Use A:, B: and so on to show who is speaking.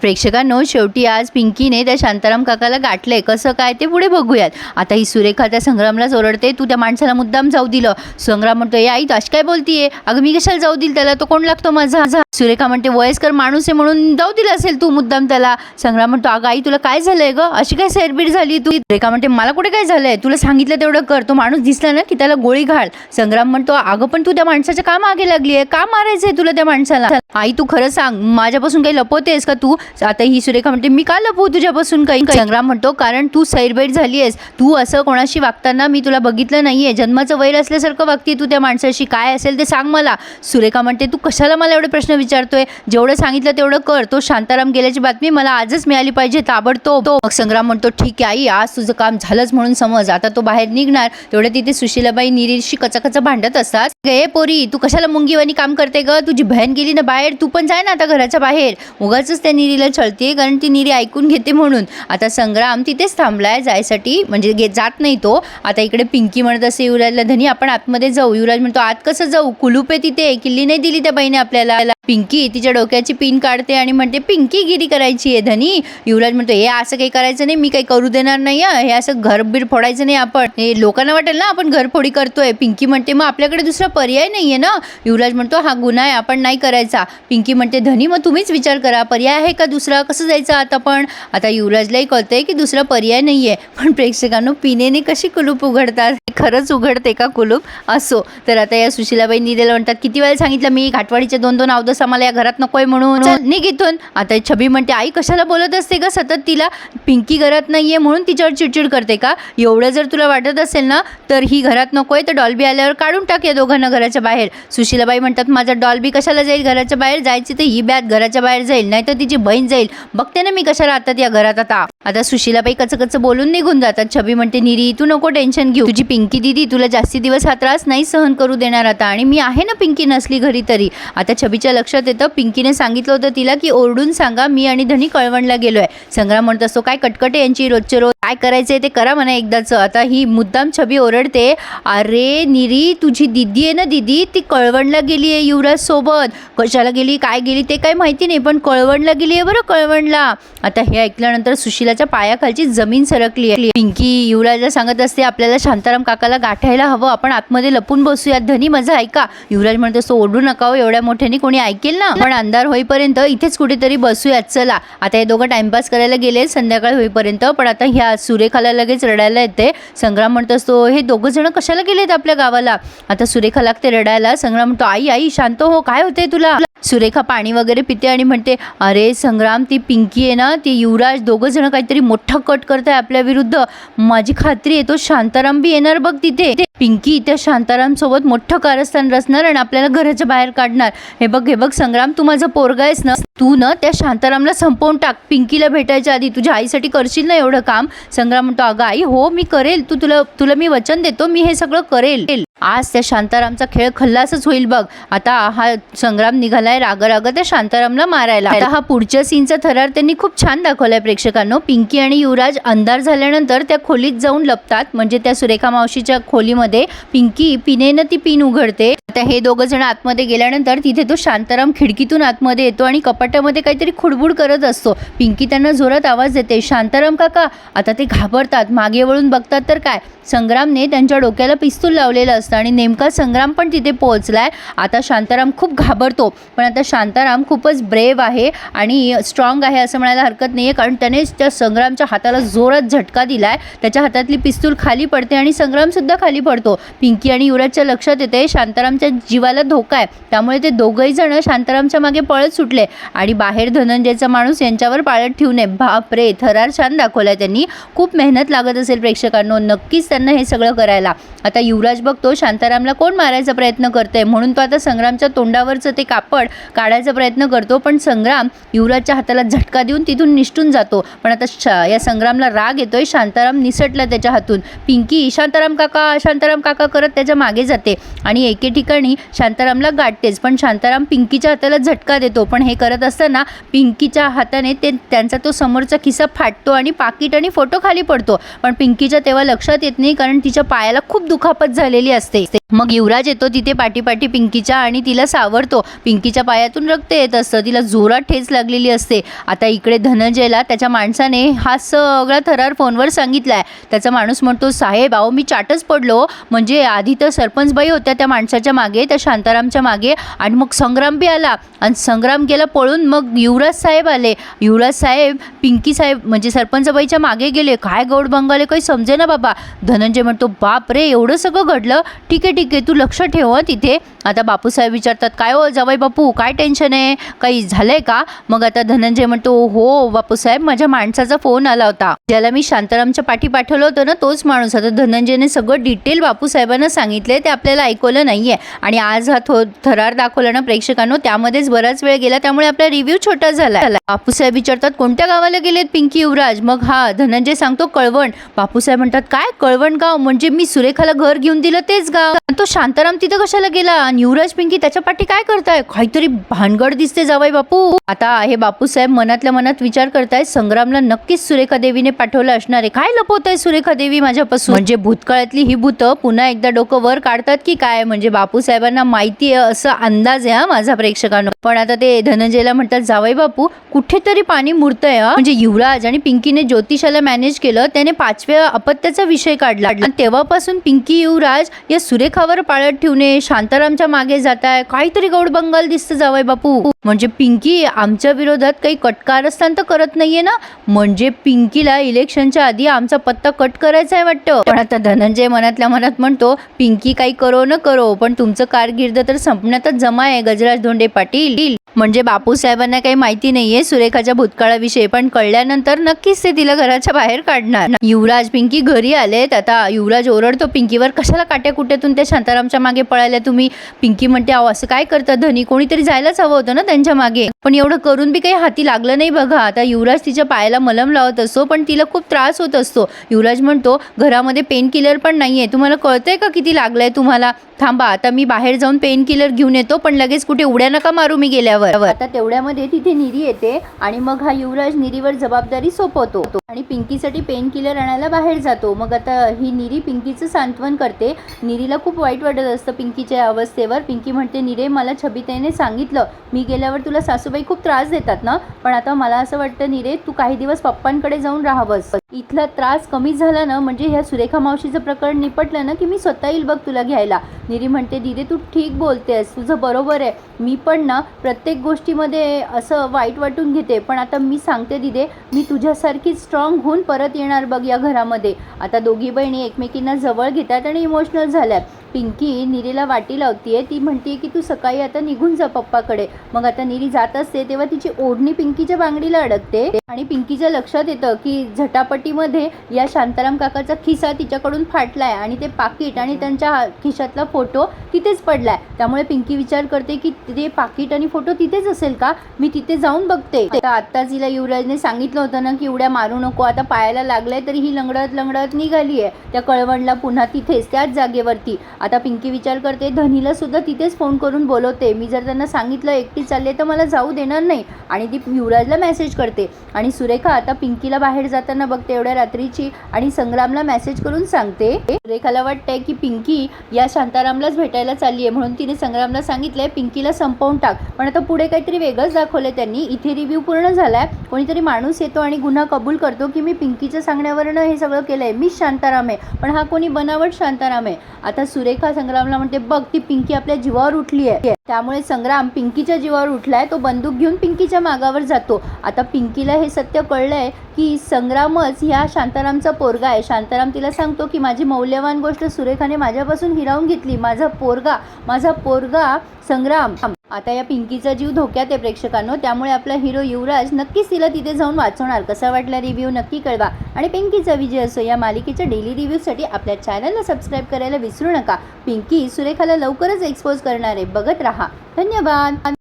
A: प्रेक्षकांनो शेवटी आज पिंकीने त्या शांताराम काकाला गाठलंय. कसं काय ते पुढे बघूयात. आता ही सुरेखा त्या संग्रामलाच ओरडते तू त्या माणसाला मुद्दाम जाऊ दिलं. संग्राम म्हणतो ए आई तू अशी काय बोलतीये? अगं मी कशाला जाऊ दिल त्याला? तो कोण लागतो माझा? सुरेखा म्हणते वयस्कर माणूस आहे म्हणून जाऊ दिला असेल तू मुद्दाम त्याला. संग्राम म्हणतो अगं आई तुला काय झालंय ग? अशी काय सेरबीड झाली तू? सुरेखा म्हणते मला कुठे काय झालंय? तुला सांगितलं तेवढं कर. तो माणूस दिसला ना की त्याला गोळी घाल. संग्राम म्हणतो अगं पण तू त्या माणसाच्या का मागे लागली आहे का मारायचंय तुला त्या माणसाला? आई तू खरं सांग. माझ्यापासून काही लपवतेस का तू? आता ही सुरेखा म्हणते मी का लपवू तुझ्यापासून काही? संग्राम म्हणतो कारण तू सैरबैर झाली आहेस. तू असं कोणाशी वागताना मी तुला बघितलं नाहीये. जन्माचं वैर असल्यासारखं वागते तू त्या माणसाशी. काय असेल ते सांग मला. सुरेखा म्हणते तू कशाला मला एवढे प्रश्न विचारतोय? जेवढं सांगितलं तेवढं कर. तो शांताराम गेल्याची बातमी मला आजच मिळाली पाहिजे. ताबडतोब. तो मग संग्राम म्हणतो ठीक आहे आई आज तुझं काम झालंच म्हणून समज. आता तो बाहेर निघणार. तेवढ्या तिथे सुशीलाबाई निरीशी कचाकचा भांडत असतात. गे पोरी तू कशाला मुंगीवानी काम करते ग? तुझी बहीण गेली ना बाहेर. तू पण जाय ना आता घराच्या बाहेर. उगाच त्या निरीला छळते कारण ती निरी ऐकून घेते म्हणून. आता संग्राम तिथेच थांबलाय जायसाठी. म्हणजे गे जात नाही तो. आता इकडे पिंकी म्हणत असे युवराजला धनी आपण आतमध्ये जाऊ. युवराज म्हणतो आत कसं जाऊ? कुलूप आहे तिथे. किल्ली नाही दिली त्या बहिणी आपल्याला. पिंकी तिच्या डोक्याची पिन काढते आणि म्हणते पिंकी गिरी करायची आहे धनी. युवराज म्हणतो हे असं काही करायचं नाही मी काही करू देणार नाही हे. असं घरबीर फोडायचं नाही आपण. हे लोकांना वाटेल ना आपण घरफोडी करतोय. पिंकी म्हणते मग आपल्याकडे दुसरा पर्याय नाही आहे ना? युवराज म्हणतो हा गुन्हा आहे आपण नाही करायचा. पिंकी म्हणते धनी मग तुम्हीच विचार करा. पर्याय आहे का दुसरा? कसं जायचं आता पण? आता युवराजलाही कळतंय की दुसरा पर्याय नाही आहे पण प्रेक्षकांनो पिनेने कशी कुलूप उघडतात? खरंच उघडते का कुलूप? असो. तर आता या सुशीलाबाई निदेला म्हणतात किती वेळा सांगितलं मी? घाटवाडीचे दोन दोन अवदस आम्हाला या घरात नकोय म्हणून चल, निघ इथून आता छबी म्हणते आई कशाला बोलत असते का सतत तिला पिंकी घरात नाहीये म्हणून तिच्यावर चिडचिड करते का? एवढं जर तुला वाटत असेल ना तर ही घरात नकोय तर डॉल्बी आल्यावर काढून टाक या दोघांना घराच्या बाहेर. सुशीलाबाई म्हणतात माझा डॉल्बी कशाला जाईल? घराच्या बाहेर जायची तर ही बॅग घराच्या बाहेर जाईल नाही तर तिची बहीण जाईल. बघते ना मी कशा राहतात या घरात आता. आता सुशीलाबाई कच कच बोलून निघून जातात. छबी म्हणते निरी तू नको टेन्शन घेऊ. तुझी पिंकी दिदी तुला जास्ती दिवस हा त्रास नाही सहन करू देणार आता आणि मी आहे ना पिंकी नसली घरी तरी. आता छबीच्या लक्षात येतं. पिंकीने सांगितलं होतं तिला की ओरडून सांगा मी आणि धनी कळवणला गेलो आहे संग्राम म्हणत असतो काय कटकट आहे यांची रोजचे रोज. काय करायचंय ते करा म्हणा एकदाच. आता ही मुद्दाम छबी ओरडते. अरे निरी तुझी दिदी आहे ना दिदी? ती कळवणला गेली आहे युवराज सोबत. कशाला गेली? काय गेली? ते काय माहिती नाही पण कळवणला गेली आहे बरं कळवणला. आता हे ऐकल्यानंतर सुशिलाच्या पायाखालची जमीन सरकली आहे. पिंकी युवराजला सांगत असते आपल्याला शांताराम काकाला गाठायला हवं. आपण आतमध्ये लपून बसूयात. धनी माझा ऐका. युवराज म्हणत असतो ओरडू नका हो, एवढ्या मोठ्याने कोणी ऐकेल ना? पण अंधार होईपर्यंत इथेच कुठेतरी बसूयात. चला आता हे दोघं टाइमपास करायला गेले संध्याकाळ होईपर्यंत. पण आता ह्या सुरेखाला लगेच रडायला येते. संग्राम म्हणत असतो हे दोघं जण कशाला गेलेत आपल्या गावाला? आता सुरेखा लागते रडायला. संग्राम म्हणतो आई आई शांत हो काय होते तुला? सुरेखा पाणी वगैरे पिते आणि म्हणते अरे संग्राम ती पिंकी आहे ना ती युवराज दोघं जण काहीतरी मोठा कट करत आहे आपल्या विरुद्ध. माझी खात्री आहे तो शांताराम बी येणार बघ तिथे. पिंकी त्या शांताराम सोबत मोठं कारस्थान रचणार आणि आपल्याला घराच्या बाहेर काढणार. हे बघ हे बघ संग्राम तू माझा पोरगा आहेस ना? तू ना त्या शांतारामला संपवून टाक. पिंकीला भेटायच्या आधी तुझ्या आईसाठी करशील ना एवढं काम? संग्राम म्हणतो अगं आई हो मी करेल. तू तुला तुला मी वचन देतो. मी हे सगळं करेल. आज त्या शांतारामचा खेळ खल्लासच होईल बघ. आता हा संग्राम निघालाय राग राग त्या शांतारामला मारायला. आता हा पुढच्या सीनचा थरार त्यांनी खूप छान दाखवलाय प्रेक्षकांनो. पिंकी आणि युवराज अंधार झाल्यानंतर त्या खोलीत जाऊन लपतात. म्हणजे त्या सुरेखा मावशीच्या खोलीमध्ये पिंकी पिनेनं ती पिन उघडते. आता हे दोघं जण आतमध्ये गेल्यानंतर तिथे तो शांताराम खिडकीतून आतमध्ये येतो आणि कपाटामध्ये काहीतरी खुडबुड करत असतो. पिंकी त्यांना जोरात आवाज देते शांताराम काका आता ते घाबरतात मागे वळून बघतात तर काय? संग्रामने त्यांच्या डोक्याला पिस्तूल लावलेलं असतं आणि नेमका संग्राम पण तिथे पोहोचलाय. आता शांताराम खूप घाबरतो पण आता शांताराम खूपच ब्रेव आहे आणि स्ट्रॉंग आहे असं म्हणायला हरकत नाही आहे कारण त्याने त्या संग्रामच्या हाताला जोरात झटका दिलाय. त्याच्या हातातली पिस्तूल खाली पडते आणि संग्रामसुद्धा खाली पडतो. पिंकी आणि युवराजच्या लक्षात येते शांतारामच्या जीवाला धोका आहे. त्यामुळे ते दोघंही जण शांतारामच्या मागे पळत सुटले. आणि बाहेर धनंजयचा माणूस यांच्यावर पाळत ठेवू नये बापरे थरार छान दाखवलाय त्यांनी. खूप मेहनत लागत असेल प्रेक्षकांनो नक्कीच त्यांना हे सगळं करायला. आता युवराज बघतो शांतारामला कोण मारायचा प्रयत्न करते म्हणून तो आता संग्रामच्या तोंडावरचं ते कापड काढायचा प्रयत्न करतो. पण संग्राम युवराजच्या हाताला झटका देऊन तिथून निष्ठून जातो. पण आता शा या संग्रामला राग येतोय. शांताराम निसटला त्याच्या हातून. पिंकी शांताराम काका शांताराम काका करत त्याच्यामागे जाते. आणि एके ठिकाणी शांतारामला गाठतेच. पण शांताराम पिंकीच्या हाताला झटका देतो. पण हे करत असताना पिंकीच्या हाताने ते त्यांचा तो समोरचा खिसा फाटतो आणि पाकिट आणि फोटो खाली पडतो. पण पिंकीच्या तेव्हा लक्षात येत नाही कारण तिच्या पायाला खूप दुखापत झालेली असते. मग युवराज येतो तिथे पाठीपाठी पिंकीच्या आणि तिला सावरतो. पिंकीच्या पायातून रक्त येत असतं. तिला जोरात ठेच लागलेली असते. आता इकडे धनंजयला त्याच्या माणसाने हा सगळा थरार फोनवर सांगितलाय. त्याचा माणूस म्हणतो साहेब अहो मी चाटच पडलो. म्हणजे आधी तर सरपंचबाई होत्या त्या माणसाच्या मागे त्या शांतारामच्या मागे. आणि मग संग्राम बी आला. आणि संग्राम गेला पळून मग युवराज साहेब आले. युवराज साहेब पिंकी साहेब म्हणजे सरपंचबाईच्या मागे गेले. काय गौड बंगाले काही समजे ना बाबा. धनंजय म्हणतो बाप रे एवढं सगळं घडलं. ठीक आहे ठीक आहे. तू लक्ष ठेव तिथे. आता बापूसाहेब विचारतात काय हो जवाई बापू काय टेन्शन आहे? काही झालंय का? मग आता धनंजय म्हणतो हो बापूसाहेब माझ्या माणसाचा फोन आला होता. ज्याला मी शांतारामच्या पाठी पाठवलं होतं ना तोच माणूस आता धनंजयने सगळं डिटेल बापूसाहेबांना सांगितले ते आपल्याला ऐकवलं नाहीये. आणि आज हा थो थरार दाखवला ना प्रेक्षकांनो त्यामध्येच बराच वेळ गेला त्यामुळे आपला रिव्ह्यू छोटा झाला. बापूसाहेब विचारतात कोणत्या गावाला गेलेत पिंकी युवराज? मग हा धनंजय सांगतो कळवण. बापूसाहेब म्हणतात काय? कळवण गाव? म्हणजे मी सुरेखाला घर घेऊन दिलं तेच गाव. तो शांताराम तिथं कशाला गेला? आणि युवराज पिंकी त्याच्या पाठी काय करताय? काहीतरी भानगड दिसते जावाई बापू. आता हे बापूसाहेब मनातल्या मनात विचार करताय संग्रामला नक्कीच सुरेखा देवीने पाठवलं असणार आहे. काय लपवत आहे सुरेखा देवी माझ्यापासून? म्हणजे भूतकाळातली ही भूतं पुन्हा एकदा डोकं वर काढतात की काय? म्हणजे बापूसाहेबांना माहिती आहे असं अंदाज आहे हा माझा प्रेक्षकांनो. पण आता ते धनंजयला म्हणतात जावई बापू कुठेतरी पाणी मुरतंय हा. म्हणजे युवराज आणि पिंकीने ज्योतिषाला मॅनेज केलं त्याने पाचव्या अपत्याचा विषय काढला. तेव्हापासून पिंकी युवराज या सुरेखावर पाळत ठेवणे शांतारामच्या मागे जात आहे काहीतरी गौड बंगाल दिसतं जावई बापू. म्हणजे पिंकी आमच्या विरोधात काही कटकारस्थान तर करत नाहीये ना? म्हणजे पिंकीला इलेक्शनच्या आधी आमचा पत्ता कट करायचा आहे वाटतं. पण आता धनंजय मनातल्या मनात म्हणतो पिंकी काही करो न करो पण तुमचं कारकीर्द तर संपण्यातच जमा आहे गजराज धोंडे पाटील. म्हणजे बापूसाहेबांना काही माहिती नाहीये सुरेखाच्या भूतकाळाविषयी पण कळल्यानंतर नक्कीच ते तिला घराच्या बाहेर काढणार. युवराज पिंकी घरी आलेत. आता युवराज ओरडतो पिंकीवर कशाला काट्या कुट्यातून त्या शांतारामच्या मागे पळायला तुम्ही? पिंकी म्हणते अहो असं काय करता धनी कोणीतरी जायलाच हवं होतं ना त्यांच्या मागे. पण एवढं करून बी काही हाती लागलं नाही बघा. आता युवराज तिच्या पायाला मलम लावत असतो पण तिला खूप त्रास होत असतो. युवराज म्हणतो घरामध्ये पेन किलर पण नाहीये. तुम्हाला कळतंय का किती लागलंय तुम्हाला? थांबा आता मी बाहेर जाऊन पेन किलर घेऊन येतो पण लगेच कुठे उड्या नका मारू मी गेल्यावर. आता तेवढ्यामध्ये तिथे निरी येते आणि मग हा युवराज निरीवर जबाबदारी सोपवतो आणि पिंकीसाठी पेन किलर आणायला बाहेर जातो. मग आता ही निरी पिंकीचं सांत्वन करते. निरीला खूप वाईट वाटत असतं पिंकीच्या अवस्थेवर. पिंकी म्हणते निरे मला छबिताईने सांगितलं. मी गेल्यावर तुला सासूबाई खूप त्रास देतात ना? पण आता मला असं वाटतं निरे तू काही दिवस पप्पांकडे जाऊन राहावंस. इथला त्रास कमी झाला ना म्हणजे ह्या सुरेखा मावशीचं प्रकरण निपटलं ना की मी स्वतः येईल बघ तुला घ्यायला. निरी म्हणते दिदे तू ठीक बोलतेस. तुझं बरोबर आहे. मी पण ना प्रत्येक प्रत्येक गोष्टीमध्ये असं वाईट वाटून घेते पण आता मी सांगते दिदे मी तुझ्यासारखी स्ट्रॉंग होऊन परत येणार बघ या घरामध्ये. आता दोघी बहिणी एकमेकींना जवळ घेतात आणि इमोशनल झाल्यात. पिंकी निरीला वाटी लावतीये ती म्हणते की तू सकाळी आता निघून जा पप्पाकडे. मग आता निरी जात असते तेव्हा तिची ओढणी पिंकीच्या बांगडीला अडकते. आणि पिंकीच्या लक्षात येतं की झटापटीमध्ये या शांताराम काकाचा खिसा तिच्याकडून फाटलाय आणि ते पाकिट आणि त्यांच्या खिशातला फोटो तिथेच पडलाय. त्यामुळे पिंकी विचार करते की ते पाकिट आणि फोटो तिथेच असेल का? मी तिथे जाऊन बघते. आता आत्ताच हिला युवराजने सांगितलं होतं ना की उड्या मारू नको आता पायाला लागलंय तरी ही लंगडत लंगडत निघाली आहे. त्या कळवणला पुन्हा तिथेच त्याच जागेवरती. आता पिंकी विचार करते धनीला सुद्धा तिथेच फोन करून बोलवते. मी जर त्यांना सांगितलं एकटी चालले तर मला जाऊ देणार नाही. आणि ती युवराजला मेसेज करते. आणि सुरेखा आता पिंकीला बाहेर जाताना बघते एवढ्या रात्रीची आणि संग्रामला मेसेज करून सांगते. सुरेखाला वाटतंय की पिंकी या शांतारामलाच भेटायला चालली आहे म्हणून तिने संग्रामला सांगितलंय पिंकीला संपवून टाक. पण आता पुढे काहीतरी वेगळंच आहे त्यांनी. इथे रिव्ह्यू पूर्ण झाला आहे कोणीतरी माणूस येतो आणि गुन्हा कबूल करतो की मी पिंकीच्या सांगण्यावरनं हे सगळं केलं आहे मीच शांताराम आहे. पण हा कोणी बनावट शांताराम आहे. आता सुरेखा संग्रामला म्हणते बघ ती पिंकी आपल्या जीवावर उठली आहे. त्यामुळे संग्राम पिंकीच्या जीवावर उठलाय. तो बंदूक घेऊन पिंकीच्या मागावर जातो. आता पिंकीला हे सत्य कळलंय की संग्रामच ह्या शांतारामचा पोरगा आहे. शांताराम तिला सांगतो की माझी मौल्यवान गोष्ट सुरेखाने माझ्यापासून हिरावून घेतली. माझा पोरगा माझा पोरगा संग्राम. आता या पिंकीचा जीव धोक्यात आहे प्रेक्षकांनो. त्यामुळे आपला हिरो युवराज नक्कीच तिला तिथे जाऊन वाचवणार. कसा वाटला रिव्ह्यू नक्की कळवा. आणि पिंकीचा विजय असो या मालिकेच्या डेली रिव्ह्यूसाठी आपल्या चॅनलला सबस्क्राईब करायला विसरू नका. पिंकी सुरेखाला लवकरच एक्सपोज करणार आहे. बघत राहा. धन्यवाद.